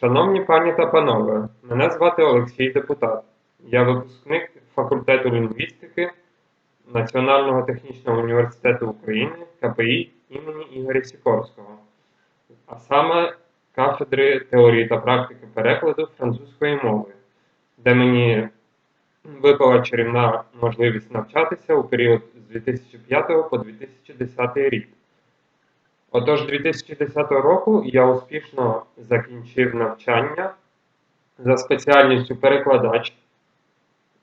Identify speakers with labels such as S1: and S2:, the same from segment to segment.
S1: Шановні пані та панове, мене звати Олексій Депутат. Я випускник факультету лінгвістики Національного технічного університету України КПІ імені Ігоря Сікорського, а саме кафедри теорії та практики перекладу французької мови, де мені випала чарівна можливість навчатися у період з 2005 по 2010 рік. Отож, 2010 року я успішно закінчив навчання за спеціальністю перекладач,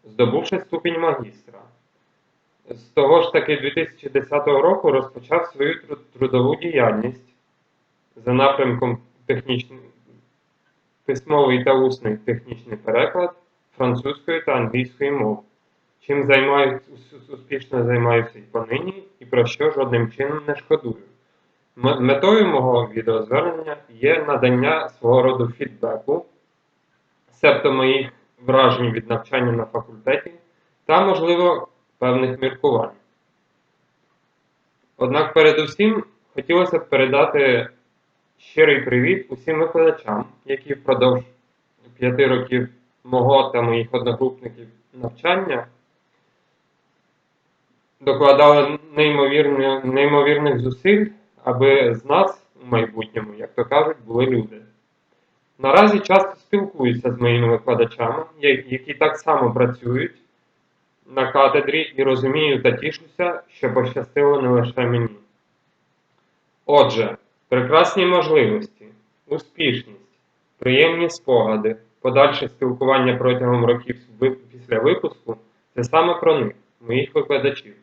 S1: здобувши ступінь магістра. З того ж таки 2010 року розпочав свою трудову діяльність за напрямком письмовий та усний технічний переклад французької та англійської мов, чим займаюсь, успішно займаюся і понині, і про що жодним чином не шкодую. Метою мого відеозвернення є надання свого роду фідбеку, себто моїх вражень від навчання на факультеті та, можливо, певних міркувань. Однак, передусім, хотілося б передати щирий привіт усім викладачам, які впродовж п'яти років мого та моїх одногрупників навчання докладали неймовірних зусиль, аби з нас у майбутньому, як то кажуть, були люди. Наразі часто спілкуюся з моїми викладачами, які так само працюють на катедрі і розумію та тішуся, що пощастило не лише мені. Отже, прекрасні можливості, успішність, приємні спогади, подальше спілкування протягом років після випуску це саме про них, моїх викладачів.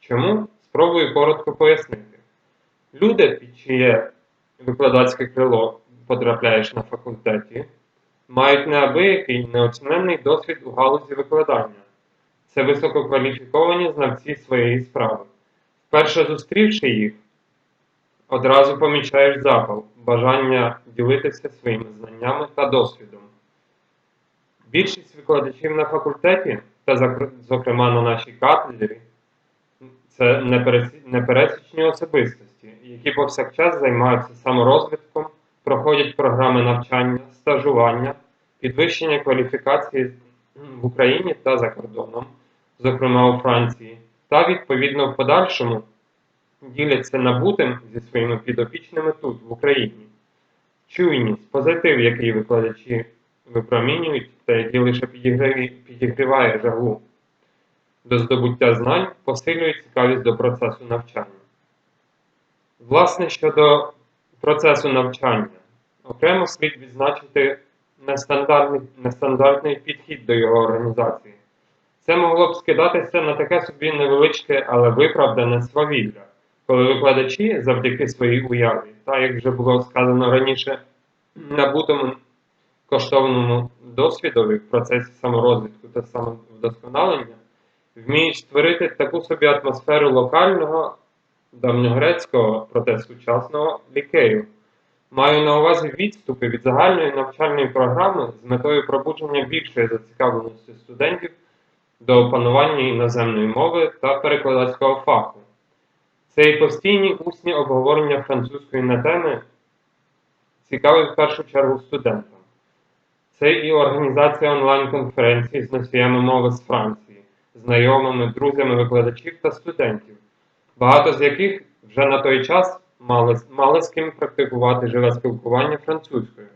S1: Чому? Спробую коротко пояснити. Люди, під чиє викладацьке крило потрапляєш на факультеті, мають неабиякий неоціненний досвід у галузі викладання. Це висококваліфіковані знавці своєї справи. Вперше зустрівши їх, одразу помічаєш запал, бажання ділитися своїми знаннями та досвідом. Більшість викладачів на факультеті, та зокрема на нашій кафедрі, це непересічні особистості, які повсякчас займаються саморозвитком, проходять програми навчання, стажування, підвищення кваліфікації в Україні та за кордоном, зокрема у Франції, та відповідно в подальшому діляться набутим зі своїми підопічними тут, в Україні. Чуйність, позитив, який викладачі випромінюють, та який лише підігріває, жагу до здобуття знань, посилює цікавість до процесу навчання. Власне, щодо процесу навчання, окремо слід відзначити нестандартний, нестандартний підхід до його організації. Це могло б скидатися на таке собі невеличке, але виправдане свавілля, коли викладачі завдяки своїй уяві, та як вже було сказано раніше, набутому коштовному досвідові в процесі саморозвитку та самовдосконалення, вміють створити таку собі атмосферу локального давньогрецького, проте сучасного лікею. Маю на увазі відступи від загальної навчальної програми з метою пробудження більшої зацікавленості студентів до опанування іноземної мови та перекладацького фаху. Це і постійні усні обговорення французької на теми цікаві в першу чергу студентам. Це і організація онлайн-конференцій з носіями мови з Франції, знайомими, друзями викладачів та студентів, багато з яких вже на той час мали, мали з ким практикувати живе спілкування французькою.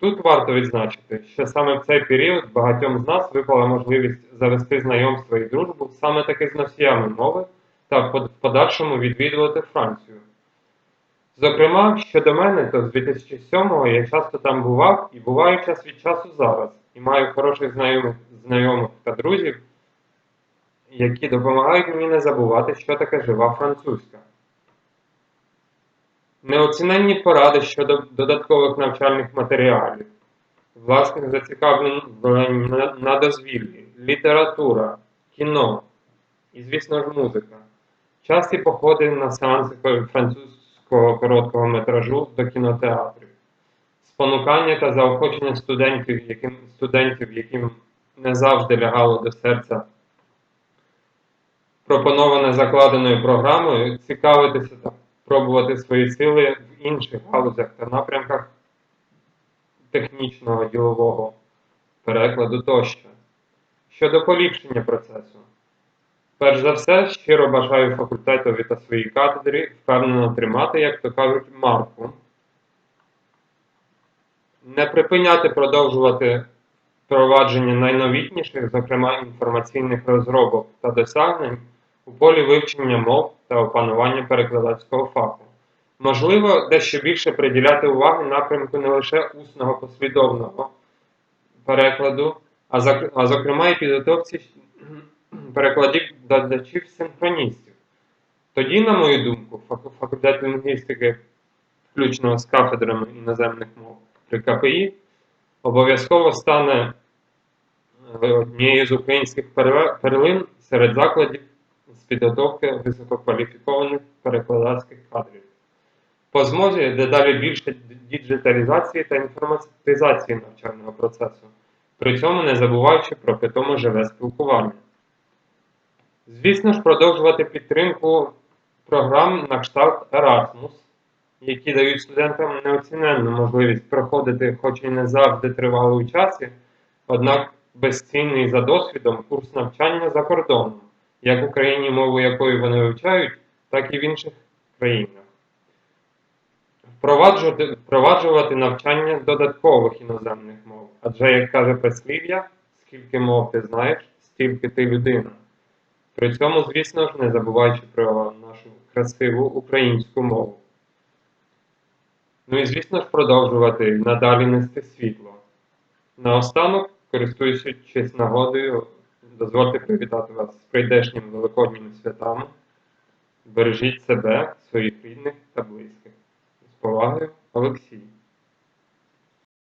S1: Тут варто відзначити, що саме в цей період багатьом з нас випала можливість завести знайомство і дружбу саме таки з носіями мови та в подальшому відвідувати Францію. Зокрема, щодо мене, то з 2007-го я часто там бував і буваю час від часу зараз, і маю хороших знайомих, знайомих та друзів, які допомагають мені не забувати, що таке жива французька. Неоціненні поради щодо додаткових навчальних матеріалів, власних зацікавлень на- дозвіллі, література, кіно і, звісно ж, музика. Часті походи на сеанси французького короткого метражу до кінотеатрів, спонукання та заохочення студентів, яким, студентів, яким не завжди лягало до серця пропоноване закладеною програмою, цікавитися та пробувати свої сили в інших галузях та напрямках технічного, ділового перекладу тощо. Щодо поліпшення процесу. Перш за все, щиро бажаю факультетові та своїй кафедрі впевнено тримати, як то кажуть, марку. Не припиняти продовжувати впровадження найновітніших, зокрема інформаційних розробок та досягнень у полі вивчення мов та опанування перекладацького фаху. Можливо, дещо більше приділяти уваги напрямку не лише усного послідовного перекладу, а, а зокрема і підготовці перекладів-додачів синхроністів. Тоді, на мою думку, факультет лінгвістики, включно з кафедрами іноземних мов при КПІ, обов'язково стане е, однією з українських перлин серед закладів з підготовки висококваліфікованих перекладацьких кадрів. По змозі дедалі більше діджиталізації та інформатизації навчального процесу, при цьому не забуваючи про питомо живе спілкування. Звісно ж, продовжувати підтримку програм на кшталт Erasmus, які дають студентам неоціненну можливість проходити, хоч і не завжди тривало у часі, однак безцінний за досвідом курс навчання за кордоном, як в Україні, мову якої вони вивчають, так і в інших країнах. Впроваджувати, впроваджувати навчання додаткових іноземних мов, адже, як каже прислів'я, скільки мов ти знаєш, стільки ти людина. При цьому, звісно ж, не забуваючи про нашу красиву українську мову. Ну і, звісно ж, продовжувати надалі нести світло. Наостанок, користуючись нагодою, дозвольте привітати вас з прийдешніми великодніми святами. Бережіть себе, своїх рідних та близьких. З повагою, Олексій.